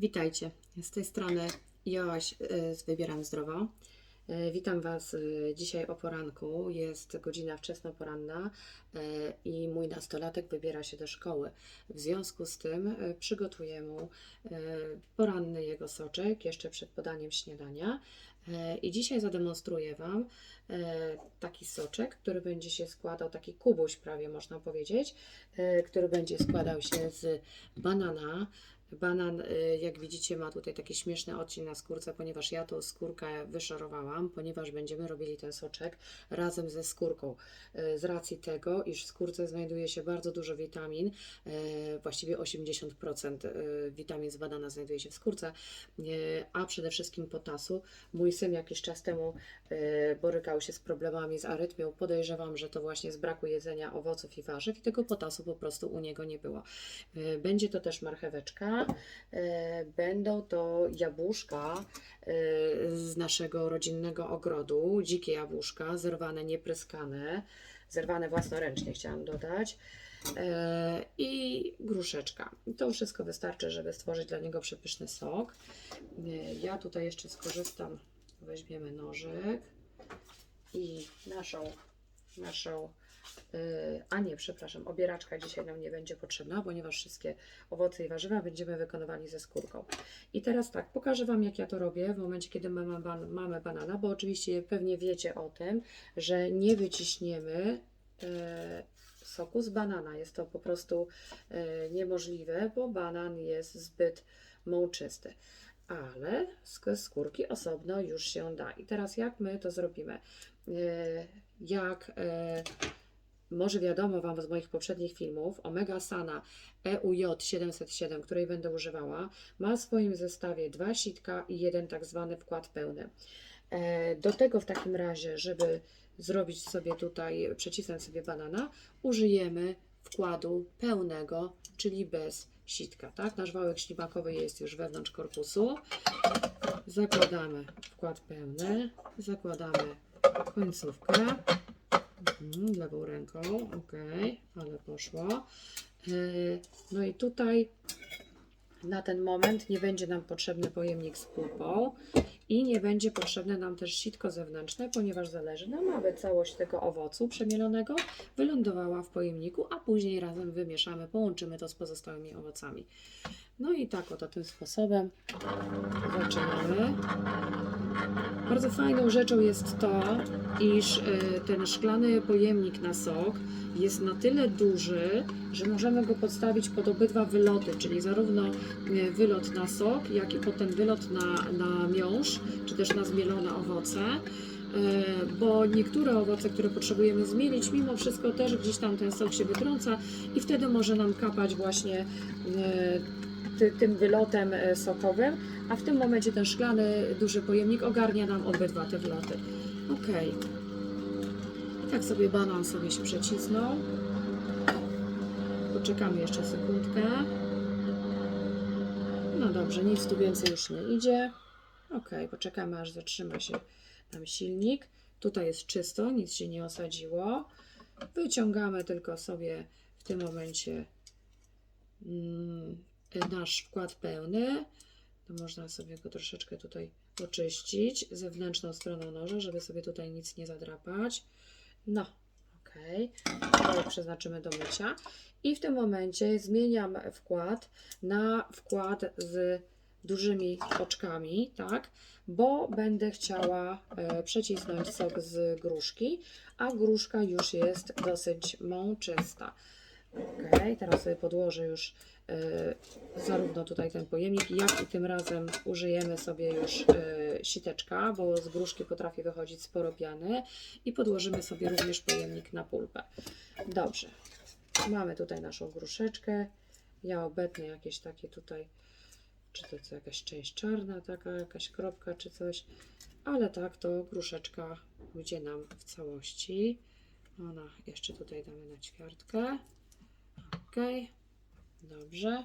Witajcie, z tej strony Joaś y, z Wybieram Zdrowo. Y, Witam Was y, dzisiaj o poranku. Jest godzina wczesnoporanna i mój nastolatek wybiera się do szkoły. W związku z tym przygotuję mu poranny jego soczek jeszcze przed podaniem śniadania. I dzisiaj zademonstruję Wam taki soczek, który będzie się składał, taki kubuś prawie można powiedzieć, który będzie składał się z banana, Banan, y, jak widzicie, ma tutaj taki śmieszny odcień na skórce, ponieważ ja tą skórkę wyszorowałam, ponieważ będziemy robili ten soczek razem ze skórką. Y, Z racji tego, iż w skórce znajduje się bardzo dużo witamin, y, właściwie 80% y, witamin z banana znajduje się w skórce, a przede wszystkim potasu. Mój syn jakiś czas temu borykał się z problemami z arytmią. Podejrzewam, że to właśnie z braku jedzenia owoców i warzyw i tego potasu po prostu u niego nie było. Będzie to też marcheweczka, e, będą to jabłuszka e, z naszego rodzinnego ogrodu, dzikie jabłuszka, zerwane, niepryskane, zerwane własnoręcznie chciałam dodać. E, I gruszeczka. To wszystko wystarczy, żeby stworzyć dla niego przepyszny sok. Ja tutaj jeszcze skorzystam, weźmiemy nożyk i naszą, naszą a nie, przepraszam, obieraczka dzisiaj nam nie będzie potrzebna, ponieważ wszystkie owoce i warzywa będziemy wykonywali ze skórką. I teraz tak, pokażę Wam, jak ja to robię w momencie, kiedy mamy, ban mamy banana, bo oczywiście pewnie wiecie o tym, że nie wyciśniemy yy, soku z banana. Jest to po prostu yy, niemożliwe, bo banan jest zbyt mączysty. Ale z skórki osobno już się da. I teraz jak my to zrobimy? Yy, jak yy, może wiadomo Wam z moich poprzednich filmów, Omega Sana E EUJ 707, której będę używała, ma w swoim zestawie dwa sitka i jeden tak zwany wkład pełny. E, Do tego w takim razie, żeby zrobić sobie tutaj, przecisnąć sobie banana, użyjemy wkładu pełnego, czyli bez sitka. Tak? Nasz wałek ślimakowy jest już wewnątrz korpusu. Zakładamy wkład pełny, zakładamy końcówkę. Mhm, lewą ręką, ok, ale poszło. Yy, No i tutaj na ten moment nie będzie nam potrzebny pojemnik z pulpą i nie będzie potrzebne nam też sitko zewnętrzne, ponieważ zależy nam, aby całość tego owocu przemielonego wylądowała w pojemniku, a później razem wymieszamy, połączymy to z pozostałymi owocami. No i tak oto tym sposobem zaczynamy. Bardzo fajną rzeczą jest to, iż y, ten szklany pojemnik na sok jest na tyle duży, że możemy go podstawić pod obydwa wyloty, czyli zarówno y, wylot na sok, jak i potem wylot na, na miąższ, czy też na zmielone owoce. Y, Bo niektóre owoce, które potrzebujemy zmielić, mimo wszystko też gdzieś tam ten sok się wytrąca i wtedy może nam kapać właśnie ty, tym wylotem y, sokowym, a w tym momencie ten szklany duży pojemnik ogarnia nam obydwa te wloty. Ok. I tak sobie banan sobie się przecisnął. Poczekamy jeszcze sekundkę. No dobrze, nic tu więcej już nie idzie. Ok, poczekamy aż zatrzyma się nam silnik. Tutaj jest czysto, nic się nie osadziło. Wyciągamy tylko sobie w tym momencie mm, nasz wkład pełny. To można sobie go troszeczkę tutaj oczyścić zewnętrzną stroną noża, żeby sobie tutaj nic nie zadrapać. No, ok. To przeznaczymy do mycia. I w tym momencie zmieniam wkład na wkład z dużymi oczkami, tak? Bo będę chciała e, przecisnąć sok z gruszki, a gruszka już jest dosyć mączysta. Ok, teraz sobie podłożę już e, zarówno tutaj ten pojemnik, jak i tym razem użyjemy sobie już e, siteczka, bo z gruszki potrafi wychodzić sporo piany i podłożymy sobie również pojemnik na pulpę. Dobrze, mamy tutaj naszą gruszeczkę. Ja obetnę jakieś takie tutaj, czy to co jakaś część czarna, taka jakaś kropka czy coś, ale tak to gruszeczka pójdzie nam w całości. Ona jeszcze tutaj damy na ćwiartkę. Ok, dobrze.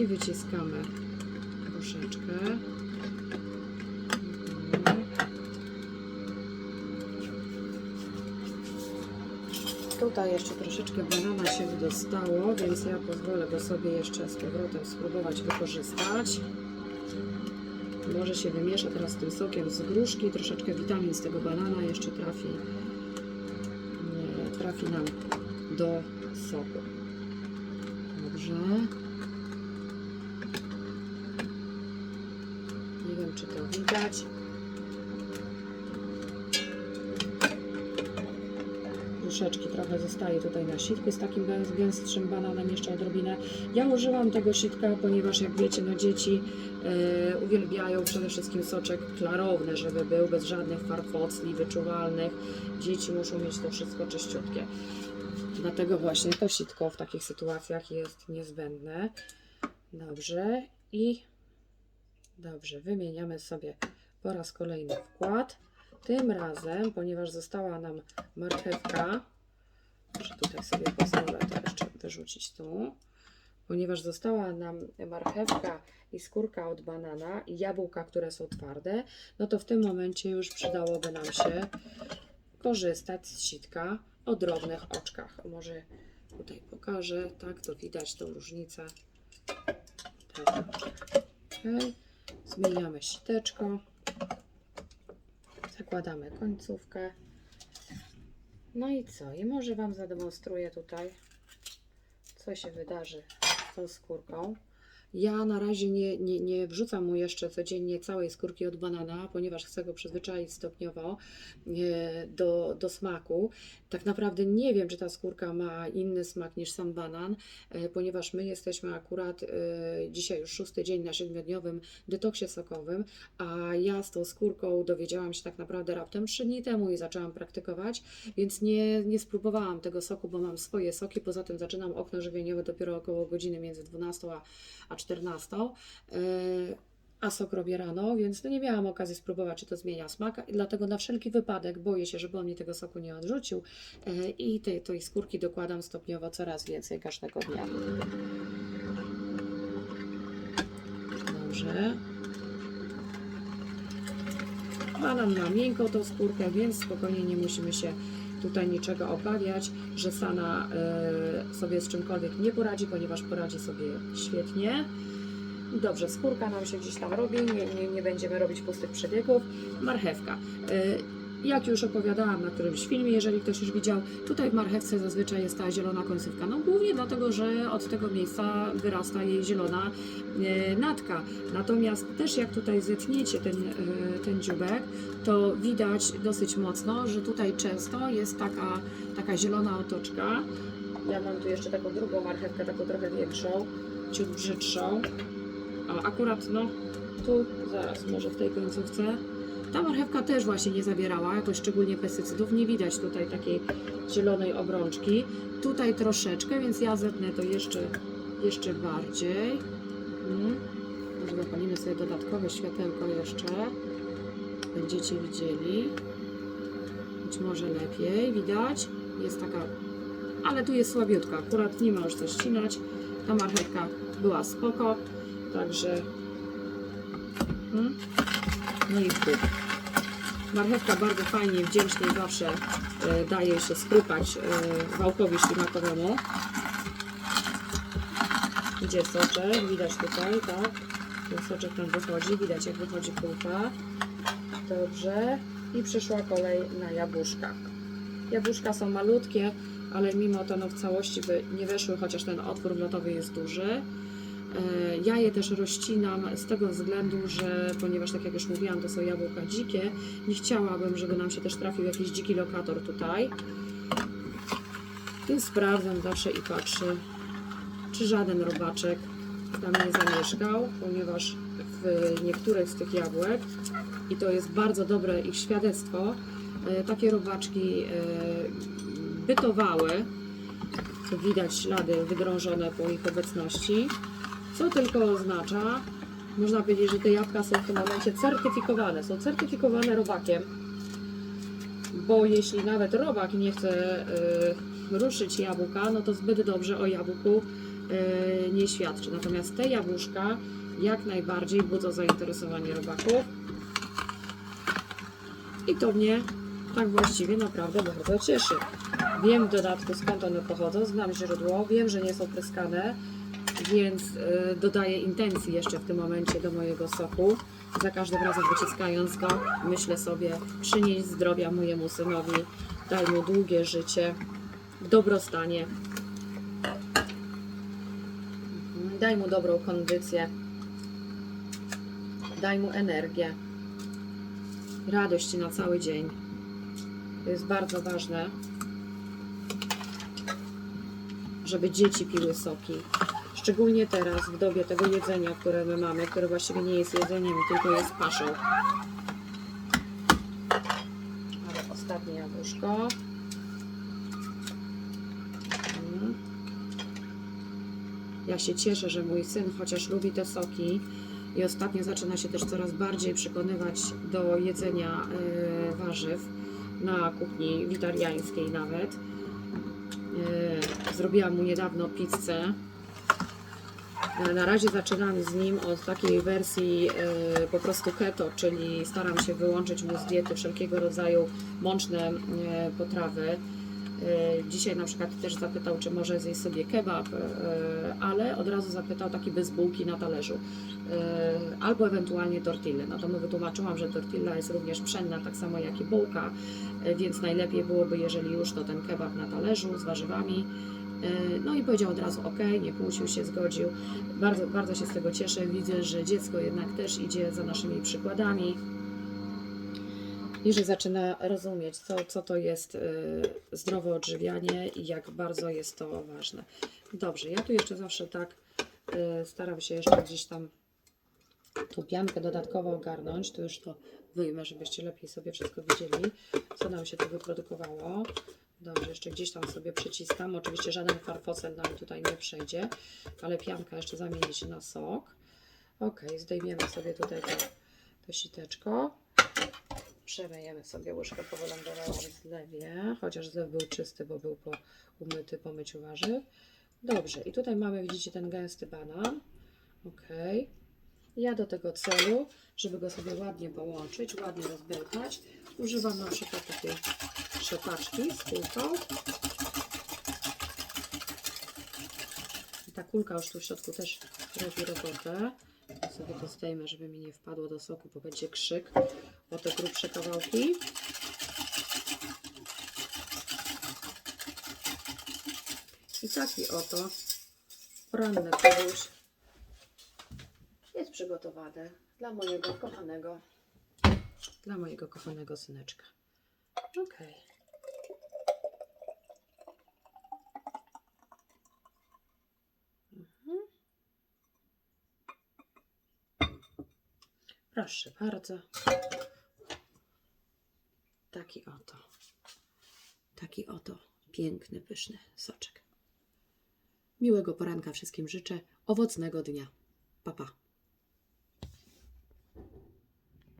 I wyciskamy gruszeczkę. Mhm. Tutaj jeszcze troszeczkę banana się dostało, więc ja pozwolę go sobie jeszcze z powrotem spróbować wykorzystać. Może się wymiesza teraz tym sokiem z gruszki, troszeczkę witamin z tego banana jeszcze trafi, trafi nam do soku. Dobrze. Nie wiem, czy to widać. Gruszeczki trochę zostaje tutaj na sitku z takim gęs- gęstszym bananem, jeszcze odrobinę. Ja użyłam tego sitka, ponieważ jak wiecie, no dzieci e, uwielbiają przede wszystkim soczek klarowny, żeby był bez żadnych farfocli wyczuwalnych. Dzieci muszą mieć to wszystko czyściutkie. Dlatego właśnie to sitko w takich sytuacjach jest niezbędne. Dobrze i dobrze, wymieniamy sobie po raz kolejny wkład. Tym razem, ponieważ została nam marchewka, że tutaj sobie pozwolę to jeszcze wyrzucić tu, ponieważ została nam marchewka i skórka od banana i jabłka, które są twarde, no to w tym momencie już przydałoby nam się korzystać z sitka o drobnych oczkach. Może tutaj pokażę, tak, to widać tą różnicę. Tak, okay. Zmieniamy siteczko. Zakładamy końcówkę. No i co? I może Wam zademonstruję tutaj, co się wydarzy z tą skórką. Ja na razie nie, nie, nie wrzucam mu jeszcze codziennie całej skórki od banana, ponieważ chcę go przyzwyczaić stopniowo e, do, do smaku. Tak naprawdę nie wiem, czy ta skórka ma inny smak niż sam banan, e, ponieważ my jesteśmy akurat e, dzisiaj już szósty dzień na siedmiodniowym detoksie sokowym, a ja z tą skórką dowiedziałam się tak naprawdę raptem 3 dni temu i zaczęłam praktykować, więc nie, nie spróbowałam tego soku, bo mam swoje soki. Poza tym zaczynam okno żywieniowe dopiero około godziny między 12 a, a 14. Yy, a sok robię rano, więc no nie miałam okazji spróbować, czy to zmienia smak. Dlatego na wszelki wypadek boję się, żeby on mi tego soku nie odrzucił. Yy, I tej, tej skórki dokładam stopniowo coraz więcej każdego dnia. Dobrze. Banan ma miękką tą skórkę, więc spokojnie nie musimy się tutaj niczego obawiać, że Sana y, sobie z czymkolwiek nie poradzi, ponieważ poradzi sobie świetnie. Dobrze, skórka nam się gdzieś tam robi, nie, nie, nie będziemy robić pustych przebiegów. Marchewka. Jak już opowiadałam na którymś filmie, jeżeli ktoś już widział, tutaj w marchewce zazwyczaj jest ta zielona końcówka. No głównie dlatego, że od tego miejsca wyrasta jej zielona e, natka. Natomiast też jak tutaj zetniecie ten, e, ten dziubek, to widać dosyć mocno, że tutaj często jest taka, taka zielona otoczka. Ja mam tu jeszcze taką drugą marchewkę, taką trochę większą, ciut brzydszą. A akurat no tu, zaraz może w tej końcówce. Ta marchewka też właśnie nie zawierała jakoś szczególnie pestycydów. Nie widać tutaj takiej zielonej obrączki. Tutaj troszeczkę, więc ja zetnę to jeszcze, jeszcze bardziej. Mm. Może zapalimy sobie dodatkowe światełko jeszcze. Będziecie widzieli. Być może lepiej widać. Jest taka, ale tu jest słabiutka. Akurat nie ma już co ścinać. Ta marchewka była spoko. Także mm. no i tu. Marchewka bardzo fajnie, wdzięcznie zawsze e, daje się skrupać e, wałkowi ślimakowemu. Gdzie soczek? Widać tutaj, tak? Ten soczek tam wychodzi, widać jak wychodzi kulka. Dobrze. I przyszła kolej na jabłuszka. Jabłuszka są malutkie, ale mimo to no w całości by nie weszły, chociaż ten otwór wlotowy jest duży. E, Ja je też rozcinam z tego względu, że ponieważ tak jak już mówiłam, to są jabłka dzikie, nie chciałabym, żeby nam się też trafił jakiś dziki lokator tutaj. Więc sprawdzam zawsze i patrzę, czy żaden robaczek tam nie zamieszkał, ponieważ w niektórych z tych jabłek, i to jest bardzo dobre ich świadectwo, e, takie robaczki e, bytowały, widać ślady wydrążone po ich obecności, co tylko oznacza, można powiedzieć, że te jabłka są w tym momencie certyfikowane, są certyfikowane robakiem, bo jeśli nawet robak nie chce y, ruszyć jabłka, no to zbyt dobrze o jabłku y, nie świadczy. Natomiast te jabłuszka jak najbardziej budzą zainteresowanie robaków. I to mnie tak właściwie naprawdę bardzo cieszy. Wiem w dodatku skąd one pochodzą, znam źródło, wiem, że nie są pryskane, więc y, dodaję intencji jeszcze w tym momencie do mojego soku. Za każdym razem wyciskając go, myślę sobie, przynieś zdrowia mojemu synowi, daj mu długie życie, w dobrostanie. Daj mu dobrą kondycję. Daj mu energię. Radość na cały dzień. To jest bardzo ważne, żeby dzieci piły soki. Szczególnie teraz, w dobie tego jedzenia, które my mamy, które właściwie nie jest jedzeniem, tylko jest paszą. Ale ostatnie jabłuszko. Mm. Ja się cieszę, że mój syn chociaż lubi te soki i ostatnio zaczyna się też coraz bardziej przekonywać do jedzenia e, warzyw na kuchni witariańskiej nawet. E, Zrobiłam mu niedawno pizzę. Na razie zaczynam z nim od takiej wersji e, po prostu keto, czyli staram się wyłączyć mu z diety wszelkiego rodzaju mączne e, potrawy. E, Dzisiaj na przykład też zapytał, czy może zjeść sobie kebab, ale od razu zapytał taki bez bułki na talerzu. Albo ewentualnie tortille. No to mu wytłumaczyłam, że tortilla jest również pszenna, tak samo jak i bułka, więc najlepiej byłoby, jeżeli już to ten kebab na talerzu z warzywami. E, No i powiedział od razu ok, nie kłócił się, zgodził. Bardzo, bardzo się z tego cieszę. Widzę, że dziecko jednak też idzie za naszymi przykładami i że zaczyna rozumieć, co, co to jest y, zdrowe odżywianie i jak bardzo jest to ważne. Dobrze, ja tu jeszcze zawsze tak y, staram się jeszcze gdzieś tam tą piankę dodatkowo ogarnąć. Tu już to wyjmę, żebyście lepiej sobie wszystko widzieli, co nam się tu wyprodukowało. Dobrze, jeszcze gdzieś tam sobie przyciskam. Oczywiście żaden farfocel nam tutaj nie przejdzie, ale pianka jeszcze zamieni się na sok. Ok, zdejmiemy sobie tutaj to, to siteczko. Przemyjemy sobie łyżkę po wylądowałam zlewie, chociaż zlew był czysty, bo był po, umyty po myciu warzyw. Dobrze, i tutaj mamy, widzicie, ten gęsty banan. Ok. Ja do tego celu, żeby go sobie ładnie połączyć, ładnie rozbełtać, używam na przykład takiej trzepaczki z kulką. I ta kulka już tu w środku też robi robotę. Ja sobie to zdejmę, żeby mi nie wpadło do soku, bo będzie krzyk o te grubsze kawałki. I taki oto poranny koguś jest przygotowany dla mojego kochanego, dla mojego kochanego syneczka. Ok. Mhm. Proszę bardzo. Taki oto. Taki oto piękny, pyszny soczek. Miłego poranka wszystkim życzę. Owocnego dnia. Pa, pa.